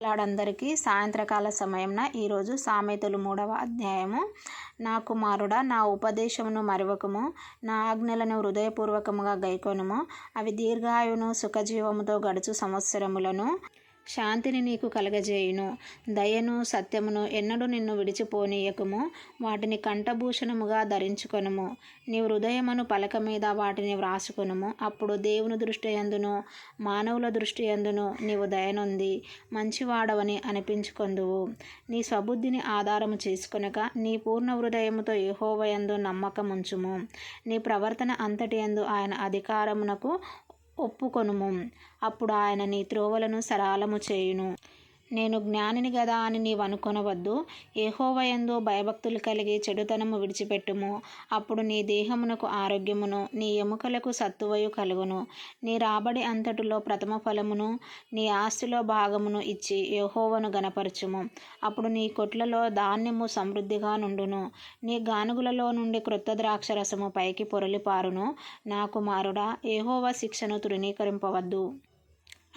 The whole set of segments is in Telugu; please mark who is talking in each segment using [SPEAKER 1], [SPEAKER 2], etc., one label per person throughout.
[SPEAKER 1] పిల్లాడందరికీ సాయంత్రకాల సమయంన ఈరోజు సామెతలు మూడవ అధ్యాయము. నా కుమారుడా నా ఉపదేశమును మరువకము. నా ఆజ్ఞలను హృదయపూర్వకముగా గైకొనుము. అవి దీర్ఘాయును సుఖజీవముతో గడుచు సంవత్సరములను. శాంతిని నీకు కలగజేయును. దయను సత్యమును ఎన్నడూ నిన్ను విడిచిపోనీయకము. వాటిని కంఠభూషణముగా ధరించుకొనుము. నీ హృదయమును పలక మీద వాటిని వ్రాసుకొనుము. అప్పుడు దేవుని దృష్టి యందును మానవుల దృష్టి యందును నీవు దయనుంది. మంచివాడవని అనిపించుకొందువు. నీ స్వబుద్ధిని ఆధారము చేసుకొనక నీ పూర్ణ హృదయముతో యహోవయందు నమ్మకముంచుము. నీ ప్రవర్తన అంతటి యందు ఆయన అధికారమునకు ఒప్పుకొనుము. అప్పుడు ఆయన నీ త్రోవలను సరళము చేయును. నేను జ్ఞానిని గదా అని నీవు అనుకొనవద్దు. ఏహోవయందు భయభక్తులు కలిగి చెడుతనము విడిచిపెట్టుము. అప్పుడు నీ దేహమునకు ఆరోగ్యమును నీ ఎముకలకు సత్తువయు కలుగును. నీ రాబడి అంతటిలో ప్రథమ ఫలమును నీ ఆస్తిలో భాగమును ఇచ్చి ఏహోవను గనపరచుము అప్పుడు నీ కొట్లలో ధాన్యము సమృద్ధిగా నుండును. నీ గానుగులలో నుండి క్రొత్త ద్రాక్షరసము పైకి పొరలిపారును. నా కుమారుడా ఏహోవ శిక్షను తృణీకరింపవద్దు.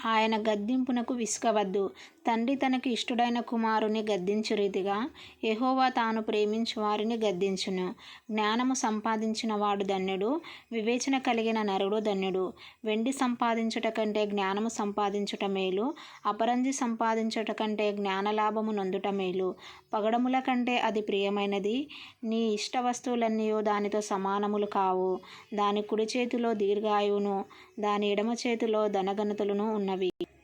[SPEAKER 1] ఆయన గద్దింపునకు విసుకవద్దు తండ్రి తనకు ఇష్టుడైన కుమారుని గద్దించు రీతిగా ఎహోవా తాను ప్రేమించు వారిని గద్దించును. జ్ఞానము సంపాదించిన వాడు ధన్యుడు వివేచన కలిగిన నరుడు ధన్యుడు. వెండి సంపాదించుట కంటే జ్ఞానము సంపాదించుట మేలు అపరంజి సంపాదించుట కంటే జ్ఞానలాభము నొందుట మేలు. పగడముల కంటే అది ప్రియమైనది నీ ఇష్ట వస్తువులన్నీయో దానితో సమానములు కావు. దాని కుడి చేతిలో దీర్ఘాయువును దాని ఎడమ చేతిలో பண்ண வேண்டும்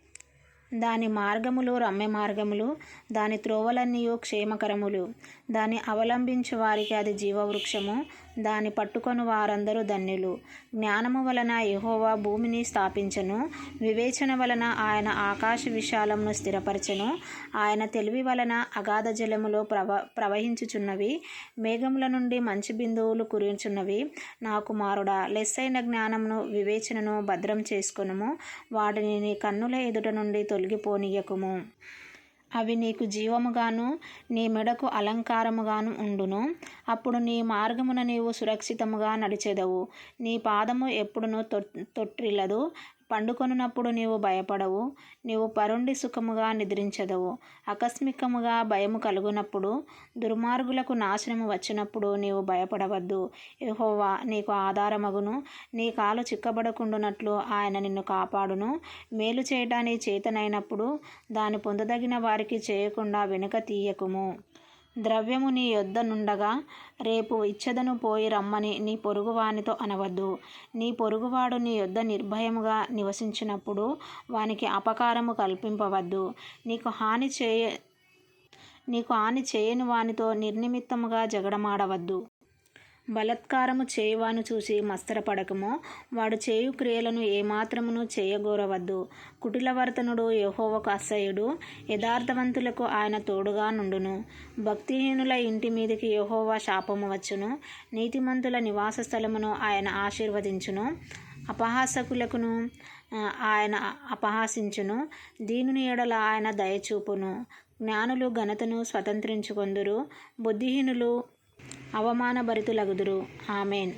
[SPEAKER 1] దాని మార్గములు రమ్య మార్గములు దాని త్రోవలన్నీయు క్షేమకరములు. దాని అవలంబించు వారికి అది జీవవృక్షము దాని పట్టుకొని వారందరూ ధన్యులు. జ్ఞానము వలన యహోవా భూమిని స్థాపించను వివేచన వలన ఆయన ఆకాశ విశాలమును స్థిరపరచను. ఆయన తెలివి వలన అగాధ జలములో ప్రవ ప్రవహించుచున్నవి మేఘముల నుండి మంచి బిందువులు కురించున్నవి నా కుమారుడా లెస్సైన జ్ఞానమును వివేచనను భద్రం చేసుకొనుము. వాటిని నీ కన్నుల ఎదుట నుండి తొలి తొలగిపోనీయకుము అవి నీకు జీవముగాను నీ మెడకు అలంకారముగాను ఉండును. అప్పుడు నీ మార్గమున నీవు సురక్షితముగా నడిచెదవు. నీ పాదము ఎప్పుడును తొట్రిల్లదు. పండుకొనున్నప్పుడు నీవు భయపడవు నీవు పరుండి సుఖముగా నిద్రించదవు. ఆకస్మికముగా భయము కలుగునప్పుడు దుర్మార్గులకు నాశనము వచ్చినప్పుడు నీవు భయపడవద్దు. యహోవా నీకు ఆధారమగును నీ కాలు చిక్కబడకుండునట్లు ఆయన నిన్ను కాపాడును. మేలు చేయటానికి చేతనైనప్పుడు దాని పొందదగిన వారికి చేయకుండా వెనుక తీయకుము. ద్రవ్యము నీ యొద్ద నుండగా రేపు ఇచ్చదను పోయి రమ్మని నీ పొరుగువానితో అనవద్దు. నీ పొరుగువాడు నీ యొద్ద నిర్భయముగా నివసించినప్పుడు వానికి అపకారము కల్పింపవద్దు. నీకు హాని చేయ నీకు హాని చేయని వానితో నిర్నిమిత్తముగా జగడమాడవద్దు. బలత్కారము చేయువాను చూసి మస్తరపడకము. వాడు చేయు క్రియలను ఏమాత్రమును చేయగోరవద్దు. కుటిలవర్తనుడు యహోవకు అసహ్యుడు. యథార్థవంతులకు ఆయన తోడుగా నుండును. భక్తిహీనుల ఇంటి మీదకి యెహోవా శాపము వచ్చును. నీతిమంతుల నివాస స్థలమును ఆయన ఆశీర్వదించును. అపహాసకులకును ఆయన అపహాసించును. దీనిని ఎడల ఆయన దయచూపును. జ్ఞానులు ఘనతను స్వతంత్రించుకొందురు. బుద్ధిహీనులు ಅವಮಾನ ಬರಿತಲಾಗುದುರು. ಆಮೇನ್.